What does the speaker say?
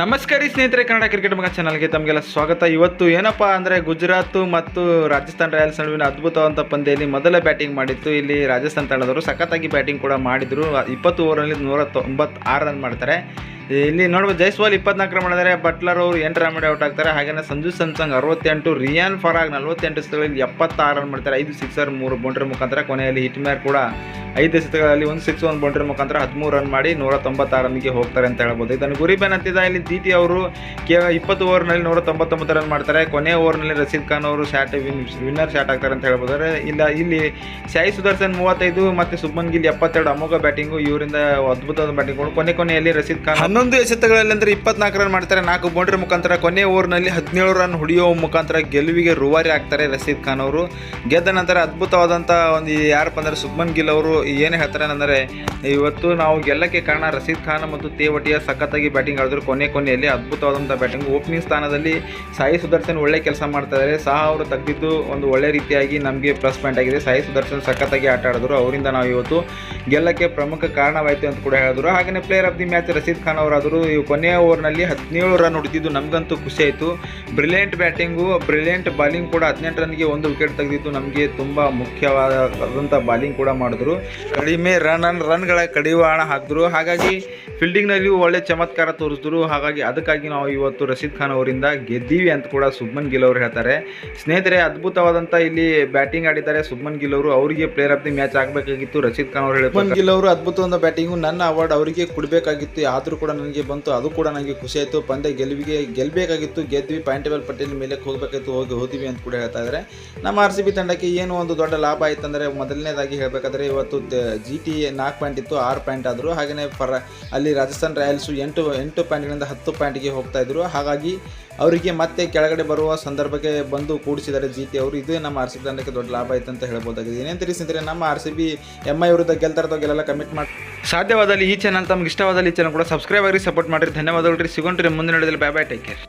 ನಮಸ್ಕಾರ ಸ್ನೇಹಿತರೆ, ಕನ್ನಡ ಕ್ರಿಕೆಟ್ ಮಗ ಚಾನಲ್ಗೆ ತಮಗೆಲ್ಲ ಸ್ವಾಗತ. ಇವತ್ತು ಏನಪ್ಪ ಅಂದರೆ ಗುಜರಾತ್ ಮತ್ತು ರಾಜಸ್ಥಾನ್ ರಾಯಲ್ಸ್ ನಡುವಿನ ಅದ್ಭುತವಾದಂಥ ಪಂದ್ಯದಲ್ಲಿ ಮೊದಲ ಬ್ಯಾಟಿಂಗ್ ಮಾಡಿತ್ತು. ಇಲ್ಲಿ ರಾಜಸ್ಥಾನ್ ತಂಡದವರು ಸಖತ್ತಾಗಿ ಬ್ಯಾಟಿಂಗ್ ಕೂಡ ಮಾಡಿದರು. ಇಪ್ಪತ್ತು ಓವರಲ್ಲಿ ನೂರ ತೊಂಬತ್ತಾರು ರನ್ ಮಾಡ್ತಾರೆ. ಇಲ್ಲಿ ನೋಡ್ಬೋದು ಜೈಸ್ವಾಲ್ ಇಪ್ಪತ್ನಾಲ್ಕು ರನ್ ಮಾಡಿದರೆ ಬಟ್ಲರ್ ಅವರು ಎಂಟು ರನ್ ಮಾಡಿ ಔಟ್ ಆಗ್ತಾರೆ. ಹಾಗೆಯೇ ಸಂಜು ಸ್ಯಾಮ್ಸಂಗ್ ಅರವತ್ತೆಂಟು, ರಿಯಾನ್ ಫರಾಗ್ ನಲ್ವತ್ತೆಂಟು ಎಪ್ಪತ್ತಾರು ರನ್ ಮಾಡ್ತಾರೆ. ಐದು ಸಿಕ್ಸರ್ ಮೂರು ಬೌಂಡ್ರಿ ಮುಖಾಂತರ ಕೊನೆಯಲ್ಲಿ ಹಿಟ್ ಕೂಡ ಐದು ಎಸೆತಗಳಲ್ಲಿ ಒಂದು ಸಿಕ್ಸ್ ಒಂದು ಬೌಂಡ್ರಿ ಮುಖಾಂತರ ಹದಿಮೂರು ರನ್ ಮಾಡಿ ನೂರ ತೊಂಬತ್ತಾರು ರನ್ಗೆ ಹೋಗ್ತಾರೆ ಅಂತ ಹೇಳ್ಬೋದು. ಇದನ್ನು ಗುರಿಬೇನ್ ಅಂತಿದ್ದ ಇಲ್ಲಿ ದೀತಿ ಅವರು ಕೇವಲ ಇಪ್ಪತ್ತು ಓವರ್ನಲ್ಲಿ ನೂರ ತೊಂಬತ್ತೊಂಬತ್ತು ರನ್ ಮಾಡ್ತಾರೆ. ಕೊನೆ ಓವರ್ನಲ್ಲಿ ರಶೀದ್ ಖಾನ್ ಅವರು ಶಾಟ್ ವಿನ್ ವಿನ್ನರ್ ಶಾಟ್ ಆಗ್ತಾರೆ ಅಂತ ಹೇಳ್ಬೋದು. ಇಲ್ಲ, ಇಲ್ಲಿ ಸಾಯಿ ಸುದರ್ಶನ್ ಮೂವತ್ತೈದು ಮತ್ತು ಸುಬ್ಮನ್ ಗಿಲ್ ಎಪ್ಪತ್ತೆರಡು ಅಮೋಘ ಬ್ಯಾಟಿಂಗು ಇವರಿಂದ ಅದ್ಭುತವಾದ ಬ್ಯಾಟಿಂಗ್ಗಳು ಕೊನೆ ಕೊನೆಯಲ್ಲಿ ರಶೀದ್ ಖಾನ್ ಹನ್ನೊಂದು ಎಸೆತಗಳಲ್ಲಿ ಅಂದರೆ ಇಪ್ಪತ್ನಾಲ್ಕು ರನ್ ಮಾಡ್ತಾರೆ. ನಾಲ್ಕು ಬೌಂಡ್ರಿ ಮುಖಾಂತರ ಕೊನೆ ಓವರ್ನಲ್ಲಿ ಹದಿನೇಳು ರನ್ ಹೊಡೆಯುವ ಮುಖಾಂತರ ಗೆಲುವಿಗೆ ರೂವಾರಿ ಆಗ್ತಾರೆ ರಶೀದ್ ಖಾನ್ ಅವರು. ಗೆದ್ದ ನಂತರ ಅದ್ಭುತವಾದಂಥ ಒಂದು ಯಾರಪ್ಪ ಅಂದರೆ ಸುಬ್ಮನ್ ಗಿಲ್ ಅವರು ಏನು ಹೇಳ್ತಾರೆ ಅಂದರೆ, ಇವತ್ತು ನಾವು ಗೆಲ್ಲಕ್ಕೆ ಕಾರಣ ರಶೀದ್ ಖಾನ್ ಮತ್ತು ತೇವಟಿಯ ಸಖತ್ತಾಗಿ ಬ್ಯಾಟಿಂಗ್ ಆಡಿದ್ರು. ಕೊನೆ ಕೊನೆಯಲ್ಲಿ ಅದ್ಭುತವಾದಂಥ ಬ್ಯಾಟಿಂಗ್ ಓಪನಿಂಗ್ ಸ್ಥಾನದಲ್ಲಿ ಸಾಯಿ ಸುದರ್ಶನ್ ಒಳ್ಳೆ ಕೆಲಸ ಮಾಡ್ತಾ ಇದ್ದಾರೆ ಸಹ ಅವರು ತೆಗೆದಿದ್ದು ಒಂದು ಒಳ್ಳೆ ರೀತಿಯಾಗಿ ನಮಗೆ ಪ್ಲಸ್ ಪಾಯಿಂಟ್ ಆಗಿದೆ. ಸಾಯಿ ಸುದರ್ಶನ್ ಸಖತ್ತಾಗಿ ಆಟ ಆಡಿದ್ರು. ಅವರಿಂದ ನಾವು ಇವತ್ತು ಗೆಲ್ಲಕ್ಕೆ ಪ್ರಮುಖ ಕಾರಣವಾಯಿತು ಅಂತ ಕೂಡ ಹೇಳಿದ್ರು. ಹಾಗೆಯೇ player of the match Rashid Khan ಅವರಾದರು. ಕೊನೆಯ ಓವರ್ನಲ್ಲಿ ಹದಿನೇಳು ರನ್ ಹೊಡೆದಿದ್ದು ನಮಗಂತೂ ಖುಷಿ ಆಯಿತು. ಬ್ರಿಲಿಯಂಟ್ ಬ್ಯಾಟಿಂಗು ಬ್ರಿಲಿಯಂಟ್ ಬಾಲಿಂಗ್ ಕೂಡ ಹದಿನೆಂಟು ರನ್ಗೆ ಒಂದು ವಿಕೆಟ್ ತೆಗೆದಿದ್ದು. ನಮಗೆ ತುಂಬ ಮುಖ್ಯವಾದಂಥ ಬಾಲಿಂಗ್ ಕೂಡ ಮಾಡಿದ್ರು. ಕಡಿಮೆ ರನ್ ರನ್ಗಳ ಕಡಿವಾಣ ಹಾಕಿದ್ರು. ಹಾಗಾಗಿ ಫೀಲ್ಡಿಂಗ್ನಲ್ಲಿ ಒಳ್ಳೆ ಚಮತ್ಕಾರ ತೋರಿಸಿದ್ರು. ಹಾಗಾಗಿ ಅದಕ್ಕಾಗಿ ನಾವು ಇವತ್ತು ರಶೀದ್ ಖಾನ್ ಅವರಿಂದ ಗೆದ್ದೀವಿ ಅಂತ ಕೂಡ ಸುಬ್ಮನ್ ಗಿಲ್ ಅವರು ಹೇಳ್ತಾರೆ. ಸ್ನೇಹಿತರೆ ಅದ್ಭುತವಾದಂಥ ಇಲ್ಲಿ ಬ್ಯಾಟಿಂಗ್ ಆಡಿದ್ದಾರೆ ಸುಬ್ಮನ್ ಗಿಲ್ ಅವರು. ಅವರಿಗೆ ಪ್ಲೇಯರ್ ಆಫ್ ದಿ ಮ್ಯಾಚ್ ಆಗಬೇಕಾಗಿತ್ತು. ರಶೀದ್ ಖಾನ್ ಅವರು ಸುಬ್ಮನ್ ಗಿಲ್ ಅವರು ಅದ್ಭುತವಾದ ಬ್ಯಾಟಿಂಗು ನನ್ನ ಅವಾರ್ಡ್ ಅವರಿಗೆ ಕೊಡಬೇಕಾಗಿತ್ತು. ಆದರೂ ಕೂಡ ನನಗೆ ಬಂತು. ಅದು ಕೂಡ ನನಗೆ ಖುಷಿ ಆಯಿತು. ಪಂದ್ಯ ಗೆಲುವಿಗೆ ಗೆಲ್ಲಬೇಕಾಗಿತ್ತು ಗೆದ್ವಿ. ಪಾಯಿಂಟ್ ಟೇಬಲ್ ಪಟ್ಟಿಯಲ್ಲಿ ಮೇಲೆ ಹೋಗಬೇಕಾಗಿತ್ತು. ಹೋಗಿ ಹೋದಿವಿ ಅಂತ ಕೂಡ ಹೇಳ್ತಾ ಇದ್ದಾರೆ ನಮ್ಮ ಆರ್ ಸಿ ಬಿ ತಂಡಕ್ಕೆ ಏನು ಒಂದು ದೊಡ್ಡ ಲಾಭ ಆಯ್ತು ಅಂದರೆ ಮೊದಲನೇದಾಗಿ ಹೇಳಬೇಕಾದ್ರೆ ಇವತ್ತು ಜಿ ಟಿ ನಾಲ್ಕು ಪಾಯಿಂಟ್ ಇತ್ತು, ಆರು ಪಾಯಿಂಟ್ ಆದರು. ಹಾಗೆಯೇ ಪರ, ಅಲ್ಲಿ ರಾಜಸ್ಥಾನ್ ರಾಯಲ್ಸು ಎಂಟು ಎಂಟು ಪಾಯಿಂಟ್ಗಳಿಂದ ಹತ್ತು ಪಾಯಿಂಟ್ಗೆ ಹೋಗ್ತಾ ಇದ್ರು. ಹಾಗಾಗಿ ಅವರಿಗೆ ಮತ್ತೆ ಕೆಳಗಡೆ ಬರುವ ಸಂದರ್ಭಕ್ಕೆ ಬಂದು ಕೂಡಿಸಿದ್ದಾರೆ ಜಿ ಟಿ ಅವರು. ಇದೇ ನಮ್ಮ ಆರ್ ಸಿ ಬಿ ತಂಡಕ್ಕೆ ದೊಡ್ಡ ಲಾಭ ಆಯ್ತು ಅಂತ ಹೇಳ್ಬೋದಾಗಿದೆ ಏನೇನು ತಿಳಿಸಿದ್ರೆ ನಮ್ಮ R C B M I ವಿರುದ್ಧ ಗೆಲ್ತಾರದ ಗೆಲ್ಲ ಕಮಿಟ್ ಮಾಡಿ ಸಾಧ್ಯವಾದಲ್ಲಿ ಈ ಚಾನಲ್ ತಮ್ಗೆ ಇಷ್ಟವಾದಲ್ಲಿ ಈ ಚಾನಲ್ ಕೂಡ ಸಬ್ಸ್ಕ್ರೈಬ್ ಆಗಿ ಸಪೋರ್ಟ್ ಮಾಡಿರಿ. ಧನ್ಯವಾದಗಳು ರೀ. ಸಿಗೋಣ್ರಿ ಮುಂದಿನ ನಡೆದಲ್ಲಿ ಬೈ ಬೈ ಟೇಕ್ ಕೇರ್